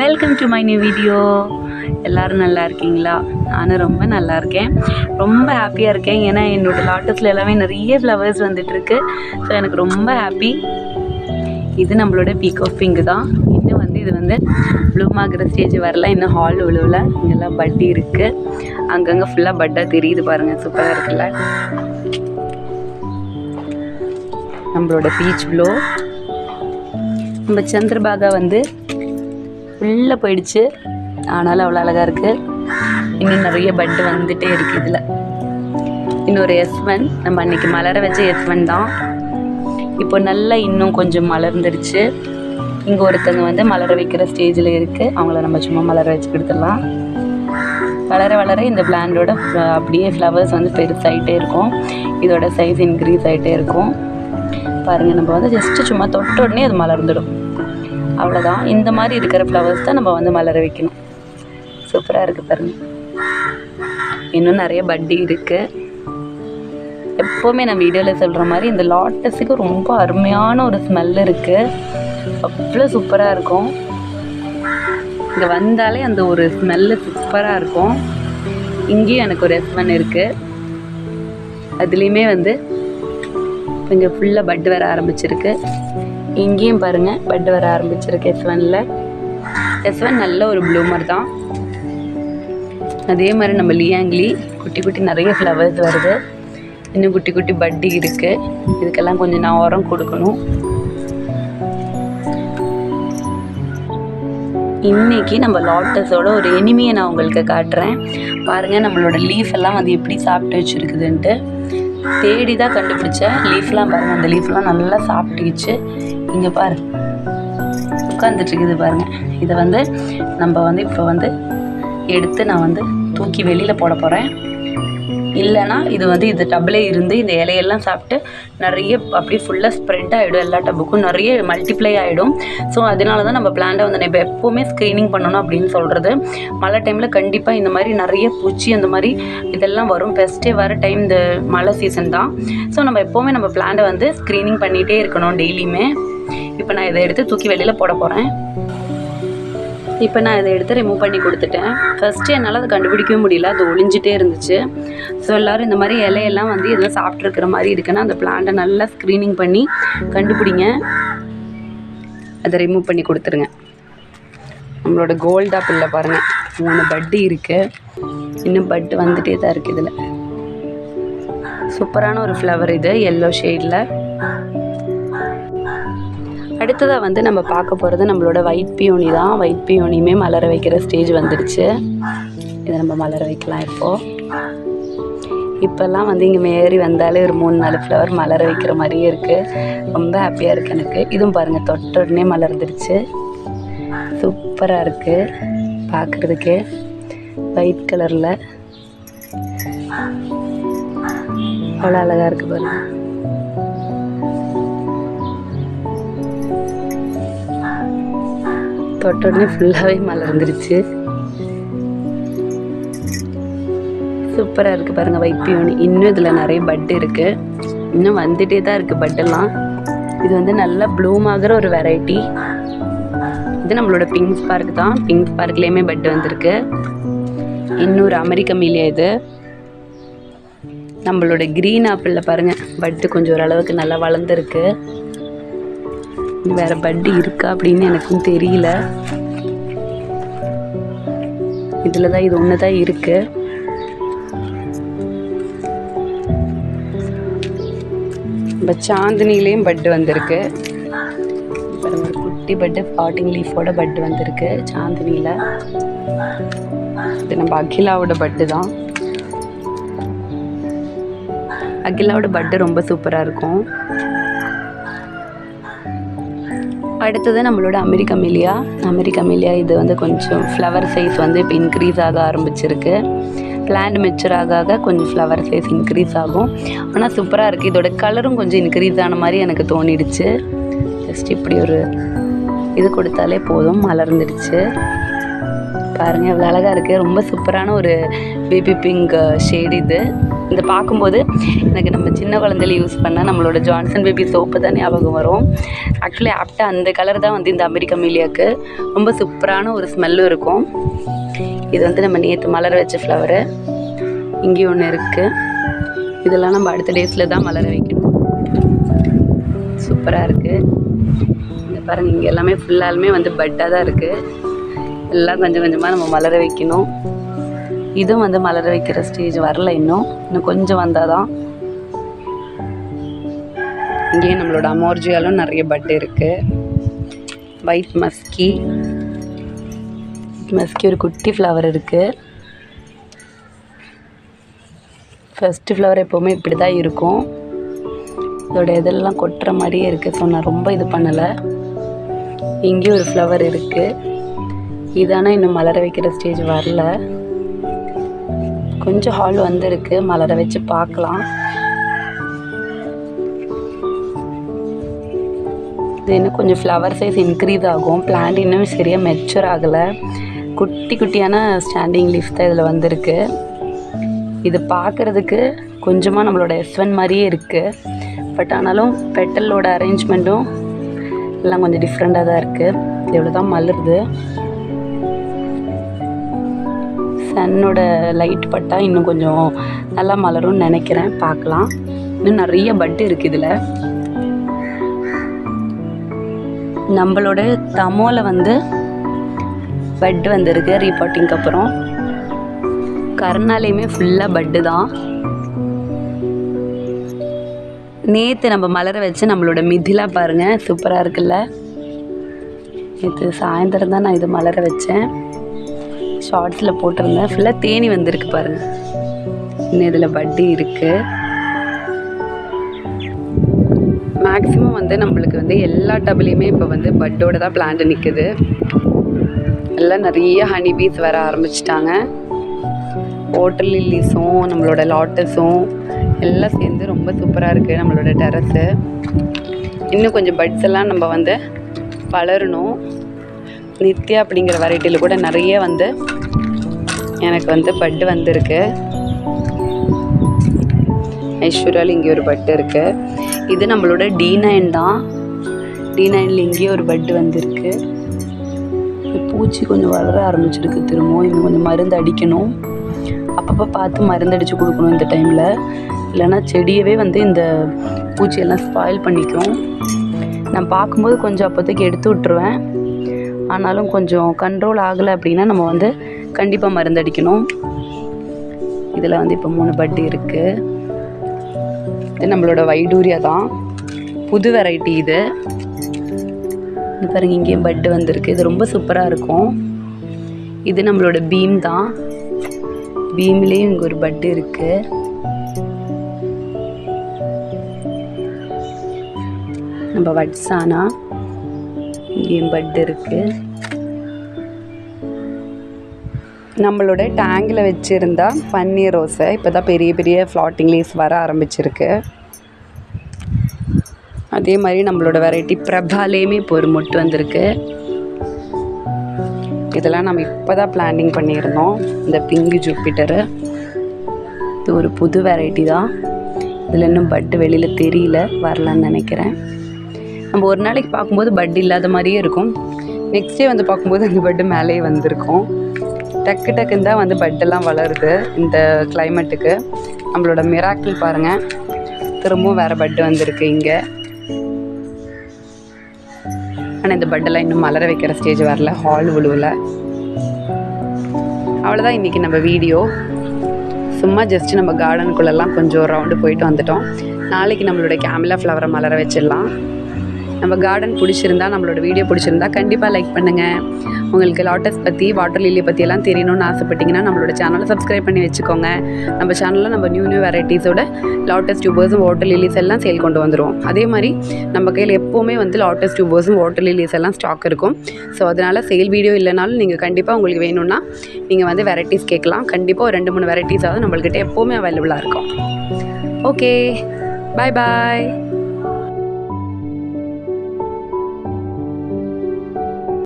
Welcome to my new video எல்லோரும் நல்லா இருக்கீங்களா? நானும் ரொம்ப நல்லா இருக்கேன். ரொம்ப ஹாப்பியாக இருக்கேன். ஏன்னா என்னோட லாட்டஸில் எல்லாமே நிறைய ஃப்ளவர்ஸ் வந்துட்டுருக்கு. ஸோ எனக்கு ரொம்ப ஹாப்பி இது நம்மளோட பீக் ஆஃப் பிங்கு தான். இன்னும் வந்து இது வந்து ப்ளூம் ஆகிற ஸ்டேஜ் வரல. இன்னும் ஹால் உழுவில். இங்கெல்லாம் பட்டி இருக்குது அங்கங்கே ஃபுல்லாக பட்டாக தெரியுது பாருங்கள் சூப்பராக இருக்குல்ல? நம்மளோட பீச் ப்ளோ நம்ம சந்திரபாகா வந்து உள்ளே போயிடுச்சு. ஆனாலும் அவ்வளோ அழகாக இருக்குது இன்னும் நிறைய பட்டு வந்துட்டே இருக்குது இதில். இன்னொரு எஸ்வன் நம்ம அன்றைக்கி மலர வச்ச எஸ்வன் தான். இப்போ நல்லா இன்னும் கொஞ்சம் மலர்ந்துருச்சு. இங்கே ஒருத்தங்க வந்து மலர வைக்கிற ஸ்டேஜில் இருக்குது அவங்கள நம்ம சும்மா மலர வச்சு கொடுத்துடலாம். வளர வளர இந்த பிளான்டோட அப்படியே ஃப்ளவர்ஸ் வந்து பெருசாகிட்டே இருக்கும். இதோட சைஸ் இன்க்ரீஸ் ஆகிட்டே இருக்கும். பாருங்கள் நம்ம வந்து ஜஸ்ட்டு சும்மா தொட்ட உடனே அது மலர்ந்துடும். அவ்வளோதான் இந்த மாதிரி இருக்கிற ஃப்ளவர்ஸ் தான் நம்ம வந்து மலர வைக்கணும். சூப்பராக இருக்குது பாருங்கள் இன்னும் நிறைய பட்டி இருக்குது எப்போவுமே நான் வீடியோவில் சொல்கிற மாதிரி இந்த லாட்டஸுக்கு ரொம்ப அருமையான ஒரு ஸ்மெல் இருக்குது அவ்வளோ சூப்பராக இருக்கும். இங்கே வந்தாலே அந்த ஒரு ஸ்மெல்லு சூப்பராக இருக்கும். இங்கேயும் எனக்கு ஒரு எஸ்மன் இருக்குது அதுலேயுமே வந்து இங்கே ஃபுல்லாக பட் வர ஆரம்பிச்சிருக்கு. இங்கேயும் பாருங்கள் பட் வர ஆரம்பிச்சிருக்கு எஸ் ஒனில் எஸ் ஒன் நல்ல ஒரு ப்ளூமர் தான். அதே மாதிரி நம்ம லியாங்லி குட்டி குட்டி நிறைய ஃப்ளவர்ஸ் வருது. இன்னும் குட்டி குட்டி பட்டி இருக்குது இதுக்கெல்லாம் கொஞ்சம் நான் உரம் கொடுக்கணும். இன்னைக்கு நம்ம லாட்டஸோட ஒரு எனிமையை நான் உங்களுக்கு காட்டுறேன். பாருங்கள் நம்மளோட லீஃப் எல்லாம் அது எப்படி சாப்பிட்டு வச்சுருக்குதுன்ட்டு. தேடி தான் கண்டுபிடிச்சேன் லீஃப்லாம் பாருங்கள் அந்த லீஃப்லாம் நல்லா சாப்பிட்டுக்கிச்சு. இங்கே பாரு. உட்காந்துட்ருக்குது பாருங்கள் இதை வந்து நம்ம வந்து இப்போ வந்து எடுத்து நான் வந்து தூக்கி வெளியில் போட போகிறேன் இல்லைன்னா இது வந்து இது டப்பிலே இருந்து இந்த இலையெல்லாம் சாப்பிட்டு நிறைய அப்படியே ஃபுல்லாக ஸ்ப்ரெட் ஆகிடும் எல்லா டப்புக்கும். நிறைய மல்டிப்ளை ஆகிடும் ஸோ அதனால தான் நம்ம பிளான்ட்டை வந்து நம்ம எப்போவுமே ஸ்க்ரீனிங் பண்ணணும் அப்படின்னு சொல்கிறது மழை டைமில் கண்டிப்பாக இந்த மாதிரி நிறைய பூச்சி அந்த மாதிரி இதெல்லாம் வரும். பெஸ்ட்டே வர டைம் இந்த மழை சீசன் தான். ஸோ நம்ம எப்போவுமே நம்ம பிளான்ட்டை வந்து ஸ்க்ரீனிங் பண்ணிகிட்டே இருக்கணும் டெய்லியுமே. இப்போ நான் இதை எடுத்து தூக்கி வெளியில் போட போகிறேன் இப்போ நான் இதை எடுத்து ரிமூவ் பண்ணி கொடுத்துட்டேன். ஃபஸ்ட்டு என்னால் அதை கண்டுபிடிக்கவே முடியல. அது ஒளிஞ்சிட்டே இருந்துச்சு. ஸோ எல்லோரும் இந்த மாதிரி இலையெல்லாம் வந்து எதுவும் சாப்பிட்ருக்கிற மாதிரி இருக்குன்னா அந்த பிளான்ட்டை நல்லா ஸ்க்ரீனிங் பண்ணி கண்டுபிடிங்க. அதை ரிமூவ் பண்ணி கொடுத்துருங்க. நம்மளோட கோல்டா பிள்ளை பாருங்கள் மூணு பட்டு இருக்குது இன்னும் பட்டு வந்துட்டே தான் இருக்குது இதில். சூப்பரான ஒரு ஃப்ளவர் இது எல்லோ ஷேடில் அடுத்ததாக வந்து நம்ம பார்க்க போகிறது நம்மளோட ஒயிட் பியோனி தான். ஒயிட் பியோனியுமே மலர வைக்கிற ஸ்டேஜ் வந்துடுச்சு. இதை நம்ம மலர வைக்கலாம் இப்போது இப்போல்லாம் வந்து இங்கே மேரி வந்தாலே ஒரு மூணு நாலு ஃப்ளவர் மலர வைக்கிற மாதிரியே இருக்குது ரொம்ப ஹாப்பியாக இருக்குது எனக்கு. இதுவும் பாருங்கள் தொட்ட உடனே மலர்ந்துடுச்சு. சூப்பராக இருக்குது பார்க்குறதுக்கே. ஒயிட் கலரில் அவ்வளோ அழகாக இருக்குது பாருங்கள் தொட்டோடனே ஃபுல்லாகவே மலர்ந்துருச்சு சூப்பராக இருக்குது பாருங்கள் வைப்பியோனி இன்னும் இதில் நிறைய பட் இருக்குது இன்னும் வந்துட்டே தான் இருக்குது பட்டெல்லாம் இது வந்து நல்லா ப்ளூம் ஆகிற ஒரு வெரைட்டி இது நம்மளோட பிங்க் பார்க் தான். பிங்க் பார்க்லேயுமே பட் வந்திருக்கு. இன்னொரு அமெரிக்க மீலியா இது. நம்மளோட க்ரீன் ஆப்பிளில் பாருங்கள் பட்டு கொஞ்சம் ஓரளவுக்கு நல்லா வளர்ந்துருக்கு. வேற பட்டு இருக்கா அப்படின்னு எனக்கும் தெரியல. இதில் தான் இது ஒன்று தான் இருக்கு. நம்ம சாந்தினிலையும் பட்டு வந்திருக்கு. பாருங்க ஒரு குட்டி பட்டு பாட்டிங் லீஃபோட பட்டு வந்திருக்கு சாந்தினியில். இது நம்ம அகிலாவோட பட்டு தான். அகிலாவோட பட்டு ரொம்ப சூப்பராக இருக்கும். அடுத்தது நம்மளோட அமெரிக்க மில்லியா. அமெரிக்கா மில்லியா இது வந்து கொஞ்சம் ஃப்ளவர் சைஸ் வந்து இப்போ இன்க்ரீஸ் ஆக ஆரம்பிச்சிருக்கு. பிளான்ட் மெச்சூர் ஆக ஆக கொஞ்சம் ஃப்ளவர் சைஸ் இன்க்ரீஸ் ஆகும். ஆனால் சூப்பராக இருக்குது இதோட கலரும் கொஞ்சம் இன்க்ரீஸ் ஆன மாதிரி எனக்கு தோணிடுச்சு. ஜஸ்ட் இப்படி ஒரு இது கொடுத்தாலே போதும். மலர்ந்துடுச்சு. பாருங்கள் இவ்வளோ அழகாக இருக்குது ரொம்ப சூப்பரான ஒரு பேபி பிங்க் ஷேட் இது. இந்த பார்க்கும்போது எனக்கு நம்ம சின்ன குழந்தையில யூஸ் பண்ணால் நம்மளோட ஜான்சன் பேபி சோப்பு தான் ஞாபகம் வரும். ஆக்சுவலி ஆப்டாக அந்த கலர் தான் வந்து இந்த அமெரிக்கா மீலியாவுக்கு ரொம்ப சூப்பரான ஒரு ஸ்மெல்லும் இருக்கும். இது வந்து நம்ம நேற்று மலர வச்ச ஃப்ளவரு இங்கேயும் ஒன்று இருக்குது இதெல்லாம் நம்ம அடுத்த டேஸில் தான் மலர வைக்கணும். சூப்பராக இருக்குது இந்த பாருங்கள் இங்கே எல்லாமே ஃபுல்லாலுமே வந்து பட்டாக தான் இருக்குது எல்லாம் கொஞ்சம் கொஞ்சமாக நம்ம மலர வைக்கணும். இதுவும் வந்து மலர வைக்கிற ஸ்டேஜ் வரல இன்னும். இன்னும் கொஞ்சம் வந்தால் தான் இங்கேயும் நம்மளோட அமோர்ஜியாலும் நிறைய பட் இருக்குது ஒயிட் மஸ்கி மஸ்கி ஒரு குட்டி ஃப்ளவர் இருக்குது ஃபஸ்ட்டு ஃப்ளவர் எப்போவுமே இப்படி தான் இருக்கும். இதோட இதெல்லாம் கொட்டுற மாதிரியே இருக்குது ஸோ நான் ரொம்ப இது பண்ணலை. இங்கேயும் ஒரு ஃப்ளவர் இருக்குது இதானா இன்னும் மலர வைக்கிற ஸ்டேஜ் வரல. கொஞ்சம் ஹால் வந்திருக்கு. மலர வச்சு பார்க்கலாம். இது இன்னும் கொஞ்சம் ஃப்ளவர் சைஸ் இன்க்ரீஸ் ஆகும். பிளான்ட் இன்னும் சரியாக மெச்சூர் ஆகலை. குட்டி குட்டியான ஸ்டாண்டிங் லீஃப் தான் இதில் வந்திருக்கு. இது பார்க்குறதுக்கு கொஞ்சமாக நம்மளோட எஸ்வன் மாதிரியே இருக்குது பட் ஆனாலும் பெட்டலோட அரேஞ்ச்மெண்ட்டும் எல்லாம் கொஞ்சம் டிஃப்ரெண்ட்டாக தான் இருக்குது இவ்வளோ தான் மலருது. சன்னோட லைட் பட்டால் இன்னும் கொஞ்சம் நல்லா மலரும்னு நினைக்கிறேன். பார்க்கலாம். இன்னும் நிறைய பட்டு இருக்குது இதில். நம்மளோட தமோல வந்து பட் வந்திருக்கு. ரீபாட்டிங்க்கு அப்புறம். கருணாலையுமே ஃபுல்லாக பட்டு தான். நேற்று நம்ம மலர வச்சு நம்மளோட மிதிலா பாருங்கள் சூப்பராக இருக்குல்ல. நேற்று சாயந்தரம் தான் நான் இது மலர வச்சேன். ஷார்ட்ஸில் போட்டிருந்தேன். ஃபுல்லாக தேனி வந்திருக்கு பாருங்கள் இன்னும் இதில் பட்டி இருக்குது மேக்ஸிமம் வந்து நம்மளுக்கு வந்து எல்லா டபுலையுமே இப்போ வந்து பட்டோட தான் பிளான்ட் நிற்குது எல்லாம் நிறைய ஹனி பீஸ் வர ஆரம்பிச்சிட்டாங்க. வாட்டர் லில்லிஸும் நம்மளோட லாட்டஸும் எல்லாம் சேர்ந்து ரொம்ப சூப்பராக இருக்குது நம்மளோட டெரஸு இன்னும் கொஞ்சம் பட்ஸ் எல்லாம் நம்ம வந்து வளரணும். நித்யா அப்படிங்கிற வெரைட்டியில் கூட நிறைய வந்து எனக்கு வந்து பட்டு வந்திருக்கு. ஐஸ்வர்யாவில் இங்கே ஒரு பட்டு இருக்குது இது நம்மளோட டி நைன் தான். டி நைனில் இங்கேயே ஒரு பட்டு வந்திருக்கு. பூச்சி கொஞ்சம் வளர ஆரம்பிச்சிருக்கு திரும்பவும். இன்னும் கொஞ்சம் மருந்து அடிக்கணும். அப்பப்போ பார்த்து மருந்து அடித்து கொடுக்கணும் இந்த டைமில் இல்லைன்னா செடியவே வந்து இந்த பூச்சியெல்லாம் ஸ்பாயில் பண்ணிக்கும். நான் பார்க்கும்போது கொஞ்சம் அப்போதைக்கு எடுத்து விட்டுருவேன். ஆனாலும் கொஞ்சம் கண்ட்ரோல் ஆகலை அப்படின்னா நம்ம வந்து கண்டிப்பாக மருந்தடிக்கணும் இதில் வந்து இப்போ மூணு பட்டு இருக்குது இது நம்மளோட வைடூரியா தான். புது வெரைட்டி இது. இது பாருங்க இங்கேயும் பட்டு வந்திருக்கு. இது ரொம்ப சூப்பராக இருக்கும். இது நம்மளோட பீம் தான். பீம்லேயும் இங்கே ஒரு பட்டு இருக்குது நம்ம வட்ஸானா இங்கேயும் பட்டு இருக்கு. நம்மளோட டேங்கில் வச்சுருந்தா பன்னீர் ரோஸை இப்போ தான் பெரிய பெரிய ஃப்ளாட்டிங் லீஸ் வர ஆரம்பிச்சிருக்கு. அதே மாதிரி நம்மளோட வெரைட்டி பிரபாலேயுமே இப்போ ஒரு மொட்டு வந்திருக்கு. இதெல்லாம் நம்ம இப்போ தான் பிளானிங் பண்ணியிருந்தோம். இந்த பிங்க் ஜூப்பிட்டரு இது ஒரு புது வெரைட்டி தான். இதில் இன்னும் பட்டு வெளியில் தெரியல வரலான்னு நினைக்கிறேன். நம்ம ஒரு நாளைக்கு பார்க்கும்போது பட் இல்லாத மாதிரியே இருக்கும். நெக்ஸ்ட் டே வந்து பார்க்கும்போது அந்த பட்டு மேலேயே வந்திருக்கும். டக்கு டக்குன்னு தான் வந்து பட்டெல்லாம் வளருது இந்த கிளைமேட்டுக்கு நம்மளோட மிராக்கிள் பாருங்கள் திரும்பவும் வேறு பட்டு வந்திருக்கு இங்கே. ஆனால் இந்த பட்டெல்லாம் இன்னும் மலர வைக்கிற ஸ்டேஜ் வரல. ஹால் உழுவில். அவ்வளோதான் இன்றைக்கி நம்ம வீடியோ சும்மா ஜஸ்ட் நம்ம கார்டனுக்குள்ளெல்லாம் கொஞ்சம் ரவுண்டு போயிட்டு வந்துட்டோம். நாளைக்கு நம்மளோட கேமிலா ஃப்ளவரை மலர வச்சிடலாம். நம்ம கார்டன் பிடிச்சிருந்தா நம்மளோட வீடியோ பிடிச்சிருந்தா கண்டிப்பாக லைக் பண்ணுங்கள் உங்களுக்கு லாட்டஸ் பற்றி வாட்டர் லில்லி பற்றியெல்லாம் தெரியணும்னு ஆசைப்பட்டீங்கன்னா நம்மளோட சேனலை சப்ஸ்கிரைப் பண்ணி வச்சுக்கோங்க. நம்ம சேனலில் நம்ம நியூ நியூ வெரைட்டிஸோட லாட்டஸ் டியூபர்ஸும் வாட்டர் லில்லிஸ் எல்லாம் சேல் கொண்டு வந்துடுவோம் அதே மாதிரி நம்ம கையில் எப்போவுமே வந்து லாட்டஸ் டியூபர்ஸும் வாட்டர் லில்லிஸ் எல்லாம் ஸ்டாக் இருக்கும். ஸோ அதனால் சேல் வீடியோ இல்லைனாலும் நீங்கள் கண்டிப்பாக உங்களுக்கு வேணும்னா நீங்கள் வந்து வெரைட்டிஸ் கேட்கலாம். கண்டிப்பாக ஒரு ரெண்டு மூணு வெரைட்டிஸாவது நம்மள்கிட்ட எப்போவுமே அவைலபிளாக இருக்கும். ஓகே பாய் பாய்